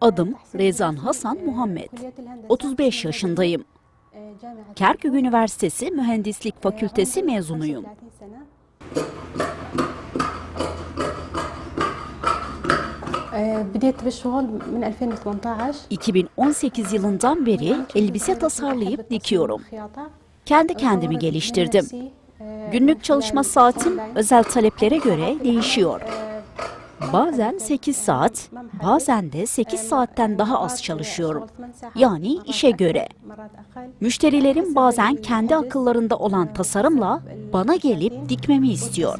Adım Rezan Hasan Muhammed. 35 yaşındayım. Kerkük Üniversitesi Mühendislik Fakültesi mezunuyum. بديت بالشغل من 2018 2018 yılından beri elbise tasarlayıp dikiyorum. Kendi kendimi geliştirdim. Günlük çalışma saatim özel taleplere göre değişiyor. Bazen 8 saat, bazen de 8 saatten daha az çalışıyorum. Yani işe göre. Müşterilerim bazen kendi akıllarında olan tasarımla bana gelip dikmemi istiyor.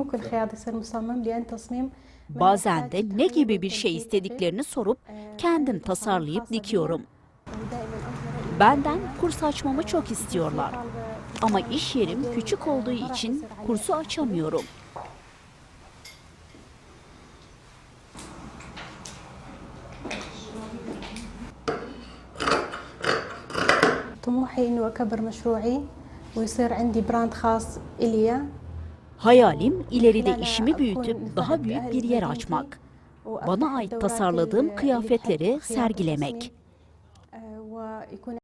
ممكن الخياط يصير مصمم لأن تصميم Bazen de ne gibi bir şey istediklerini sorup kendim tasarlayıp dikiyorum. Benden kurs açmamı çok istiyorlar. Ama iş yerim küçük olduğu için kursu açamıyorum. طموحي إنه أكبر مشروعي ويصير عندي براند خاص إلي Hayalim ileride işimi büyütüp daha büyük bir yer açmak. Bana ait tasarladığım kıyafetleri sergilemek. ويكون